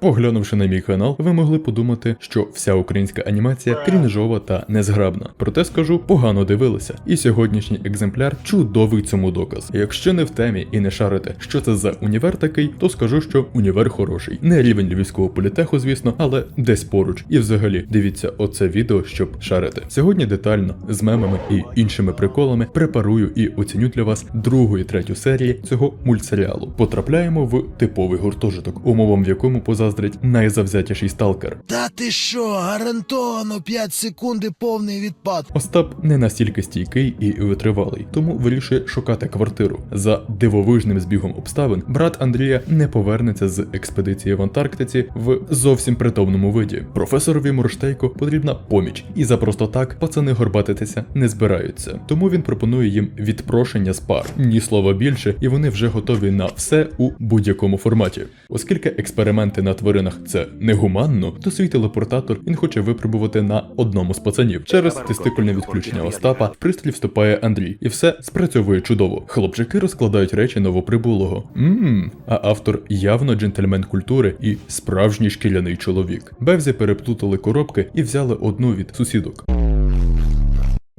Поглянувши на мій канал, ви могли подумати, що вся українська анімація крінжова та незграбна. Проте скажу, погано дивилися. І сьогоднішній екземпляр чудовий цьому доказ. Якщо не в темі і не шарите, що це за універ такий, то скажу, що універ хороший. Не рівень львівського політеху, звісно, але десь поруч. І взагалі дивіться оце відео, щоб шарити. Сьогодні детально з мемами і іншими приколами препарую і оціню для вас другу і третю серії цього мультсеріалу. Потрапляємо в типовий гуртожиток, умовам в якому позаздрить найзавзятіший сталкер. Та ти що, гарантовано 5 секунд і повний відпад. Остап не настільки стійкий і витривалий, тому вирішує шукати квартиру. За дивовижним збігом обставин брат Андрія не повернеться з експедиції в Антарктиці в зовсім притомному виді. Професорові Мурштейко потрібна поміч, і за просто так пацани горбатитися не збираються. Тому він пропонує їм відпрошення з пар. Ні слова більше, і вони вже готові на все у будь-якому форматі. Оскільки експерименти на тваринах це негуманно, то свій телепортатор він хоче випробувати на одному з пацанів. Через тестикульне відключення Остапа в пристрій вступає Андрій, і все спрацьовує чудово. Хлопчики розкладають речі новоприбулого. Ммм, а автор явно джентльмен культури і справжній шкіряний чоловік. Бевзі переплутали коробки і взяли одну від сусідок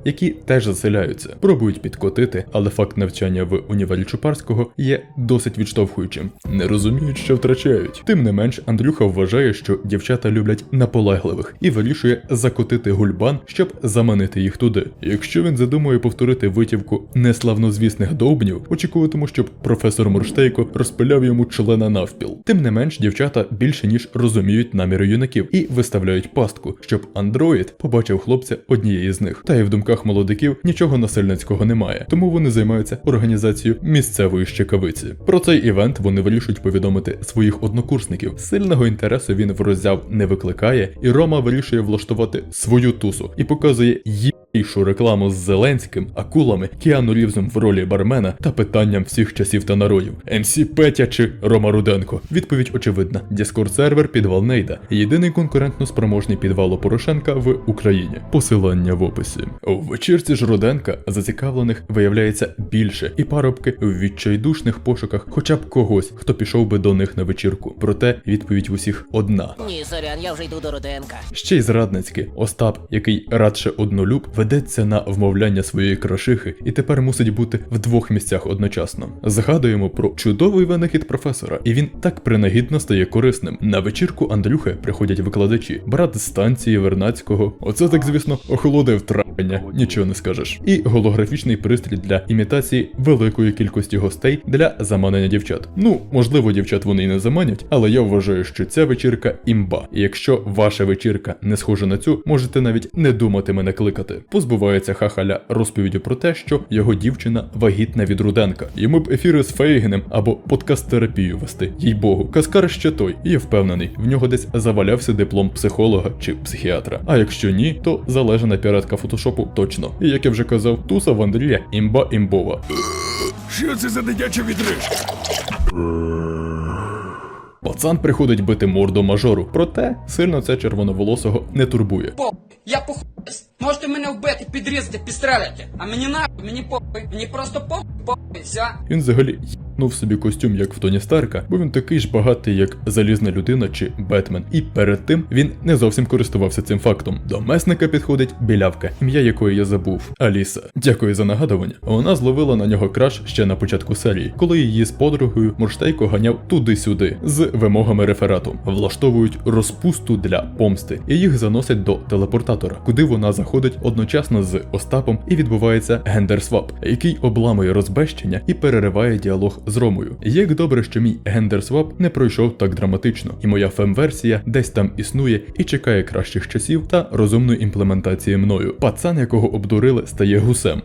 які теж заселяються, пробують підкотити, але факт навчання в універі Чупарського є досить відштовхуючим. Не розуміють, що втрачають. Тим не менш, Андрюха вважає, що дівчата люблять наполегливих і вирішує закотити гульбан, щоб заманити їх туди. Якщо він задумує повторити витівку неславнозвісних довбнів, очікуватиму, щоб професор Мурштейко розпиляв йому члена навпіл. Тим не менш, дівчата більше ніж розуміють наміри юнаків і виставляють пастку, щоб андроїд побачив хлопця однієї з них. Та й в думках молодиків нічого насильницького немає, тому вони займаються організацією місцевої щекавиці. Про цей івент вони вирішують повідомити своїх однокурсників. Сильного інтересу він в роззяв не викликає, і Рома вирішує влаштувати свою тусу і показує їбійшу рекламу з Зеленським, акулами, Кіану Рівзом в ролі бармена та питанням всіх часів та народів. МС Петя чи Рома Руденко. Відповідь очевидна: Discord сервер підвал Нейда. Єдиний конкурентно спроможний підвал у Порошенка в Україні. Посилання в описі. У вечірці ж Руденка зацікавлених виявляється більше, і парубки в відчайдушних пошуках хоча б когось, хто пішов би до них на вечірку. Проте відповідь в усіх одна. Ні, сорян, я вже йду до Руденка. Ще й зрадницьки, Остап, який радше однолюб, ведеться на вмовляння своєї крашихи і тепер мусить бути в двох місцях одночасно. Згадуємо про чудовий винахід професора, і він так принагідно стає корисним. На вечірку Андрюхи приходять викладачі, брат з станції Вернацького. Оце так, звісно, охолодив травення, нічого не скажеш. І голографічний пристрій для імітації великої кількості гостей для заманення дівчат. Ну, можливо, дівчат вони й не заманять, але я вважаю, що ця вечірка імба. І якщо ваша вечірка не схожа на цю, можете навіть не думати мене кликати. Позбувається хахаля розповіддю про те, що його дівчина вагітна від Руденка. Йому б ефіри з Фейгенем або подкаст-терапію вести. Їй богу, каскар ще той, і я впевнений, в нього десь завалявся диплом психолога чи психіатра. А якщо ні, то залежна піратка фотошопу точно. І як я вже казав, туса в Андрія імба імбова. Що це за дитяча відрижка? Пацан приходить бити морду мажору, проте сильно це червоноволосого не турбує. Похуй, я похуй. Можете мене вбити, підрізати, підстрелити. А мені нахуй, мені похуй. Мені просто похуй, похуй, все. Він взагалі їбнув собі костюм, як в Тоні Старка, бо він такий ж багатий, як залізна людина чи Бетмен. І перед тим він не зовсім користувався цим фактом. До месника підходить білявка, ім'я якої я забув. Аліса. Дякую за нагадування. Вона зловила на нього краш ще на початку серії, коли її з подругою Мурштейко ганяв туди-сюди з вимогами реферату. Влаштовують розпусту для помсти, і їх заносять до телепортатора, куди вона заходить одночасно з Остапом і відбувається гендерсвап, який обламує розбещення і перериває діалог з Ромою. Як добре, що мій гендерсвап не пройшов так драматично, і моя фем-версія десь там існує і чекає кращих часів та розумної імплементації мною. Пацан, якого обдурили, стає гусем.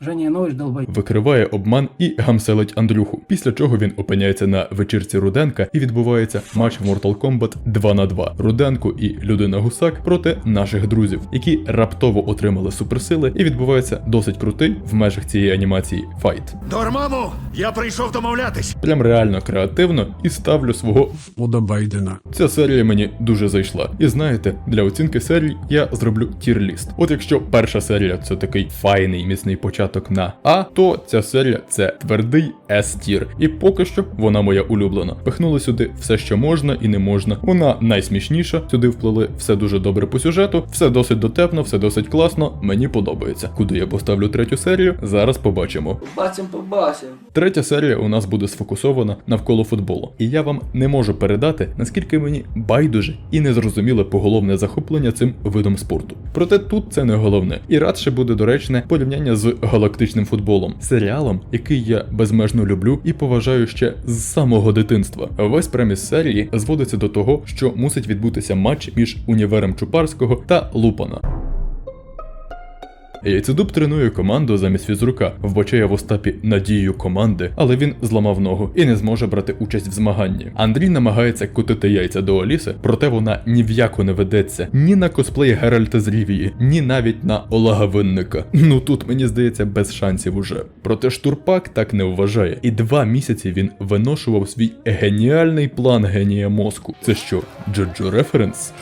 Женя Нович долбай. Викриває обман і гамселить Андрюху. Після чого він опиняється на вечірці Руденка і відбувається матч в Mortal Kombat 2 на 2 Руденко і людина Гусак проти наших друзів, які раптово отримали суперсили, і відбувається досить крутий в межах цієї анімації файт. Дормаму, я прийшов домовлятись. Прям реально креативно і ставлю свого Вода Байдена. Ця серія мені дуже зайшла. І знаєте, для оцінки серій я зроблю тір-ліст. От якщо перша серія це такий файний міцний початок початок на А, то ця серія це твердий S-тір. І поки що вона моя улюблена. Пихнули сюди все, що можна і не можна. Вона найсмішніша. Сюди вплили все дуже добре по сюжету, все досить дотепно, все досить класно. Мені подобається. Куди я поставлю третю серію? Зараз побачимо. Побачим, побачим. Третя серія у нас буде сфокусована навколо футболу, і я вам не можу передати, наскільки мені байдуже і незрозуміле поголовне захоплення цим видом спорту. Проте тут це не головне, і радше буде доречне порівняння з галактичним футболом, серіалом, який я безмежно люблю і поважаю ще з самого дитинства. Весь преміс серії зводиться до того, що мусить відбутися матч між універом Чупарського та Лупана. Яйцедуб тренує команду замість фізрука, вбачає в Остапі надію команди, але він зламав ногу і не зможе брати участь в змаганні. Андрій намагається кутити яйця до Аліси, проте вона ні в яку не ведеться ні на косплей Геральта з Рівії, ні навіть на Олега Винника. Ну тут мені здається без шансів уже. Проте штурпак так не вважає, і два місяці він виношував свій геніальний план генія мозку. Це що, Джоджо референс?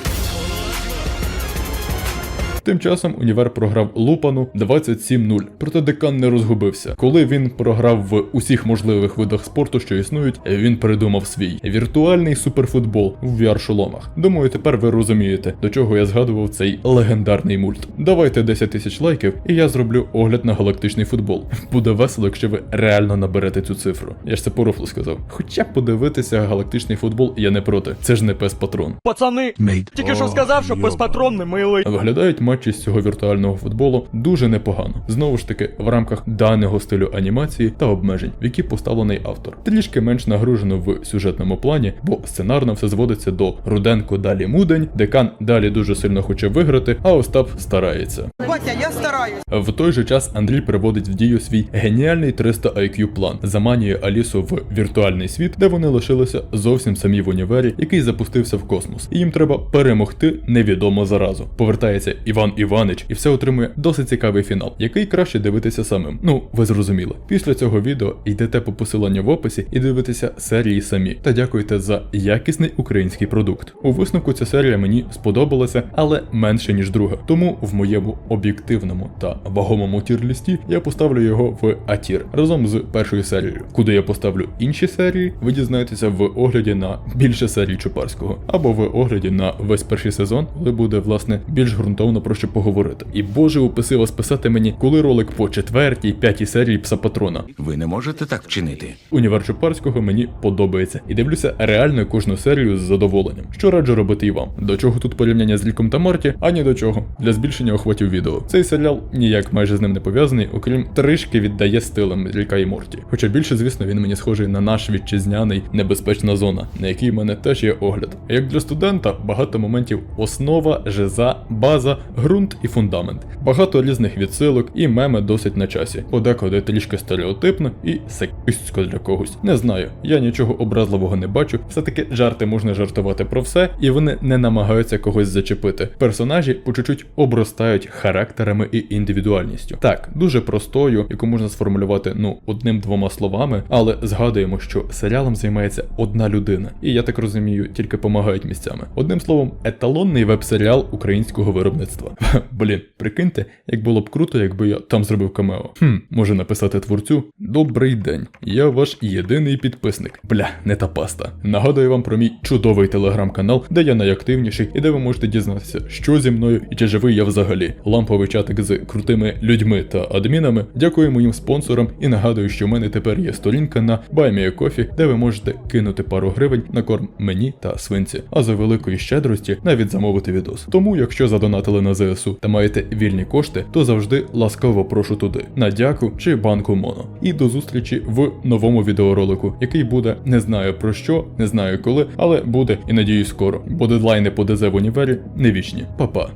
Тим часом універ програв Лупану 27-0, проте декан не розгубився. Коли він програв в усіх можливих видах спорту, що існують, він придумав свій віртуальний суперфутбол в VR-шоломах. Думаю, тепер ви розумієте, до чого я згадував цей легендарний мульт. Давайте 10 тисяч лайків, і я зроблю огляд на галактичний футбол. Буде весело, якщо ви реально наберете цю цифру. Я ж це по рофлу сказав. Хоча подивитися галактичний футбол я не проти. Це ж не пес патрон. Пацани, Мейд. тільки що сказав, що безпатронний милий. Виглядають матчі з цього віртуального футболу дуже непогано. Знову ж таки, в рамках даного стилю анімації та обмежень, в які поставлений автор. Трішки менш нагружено в сюжетному плані, бо сценарно все зводиться до Руденко далі мудень, декан далі дуже сильно хоче виграти, а Остап старається. Батя, я стараюсь. В той же час Андрій приводить в дію свій геніальний 300 IQ план, заманює Алісу в віртуальний світ, де вони лишилися зовсім самі в універі, який запустився в космос. І їм треба перемогти невідомо заразу. Повертається Іван Іванич і все отримує досить цікавий фінал, який краще дивитися самим. Ну, ви зрозуміли. Після цього відео йдете по посиланню в описі і дивитеся серії самі. Та дякуйте за якісний український продукт. У висновку ця серія мені сподобалася, але менше ніж друга. Тому в моєму об'єктивному та вагомому тір-лісті я поставлю його в А-тір разом з першою серією. Куди я поставлю інші серії, ви дізнаєтеся в огляді на більше серій Чупарського, або в огляді на весь перший сезон, коли буде власне більш ґрунтовно про що поговорити. І боже, упаси вас писати мені, коли ролик по четвертій, п'ятій серії пса патрона. Ви не можете так вчинити. Універ Чупарського мені подобається і дивлюся реально кожну серію з задоволенням. Що раджу робити і вам. До чого тут порівняння з Ліком та Марті, ані до чого. Для збільшення охватів відео. Цей серіал ніяк майже з ним не пов'язаний, окрім трішки віддає стилем Ліка і Морті. Хоча більше, звісно, він мені схожий на наш вітчизняний небезпечна зона, на якій в мене теж є огляд. Як для студента, багато моментів основа, жиза, база, ґрунт і фундамент. Багато різних відсилок і меми досить на часі. Подекуди трішки стереотипно і сексистсько для когось. Не знаю, я нічого образливого не бачу. Все-таки жарти можна жартувати про все, і вони не намагаються когось зачепити. Персонажі по чуть-чуть обростають характерами і індивідуальністю. Так, дуже простою, яку можна сформулювати ну одним-двома словами, але згадуємо, що серіалом займається одна людина, і я так розумію, тільки помагають місцями. Одним словом, еталонний веб-серіал українського виробництва. Блін, прикиньте, як було б круто, якби я там зробив камео. Хм, може написати творцю. Добрий день, я ваш єдиний підписник. Бля, не та паста. Нагадую вам про мій чудовий телеграм-канал, де я найактивніший і де ви можете дізнатися, що зі мною і чи живий я взагалі. Ламповий чатик з крутими людьми та адмінами. Дякую моїм спонсорам і нагадую, що в мене тепер є сторінка на BuyMeACoffee, де ви можете кинути пару гривень на корм мені та свинці, а за великої щедрості навіть замовити відос. Тому, якщо задонатили на ЗСУ та маєте вільні кошти, то завжди ласкаво прошу туди на дяку чи банку Моно. І до зустрічі в новому відеоролику, який буде не знаю про що, не знаю коли, але буде і надіюсь скоро, бо дедлайни по ДЗ в універі не вічні. Па-па.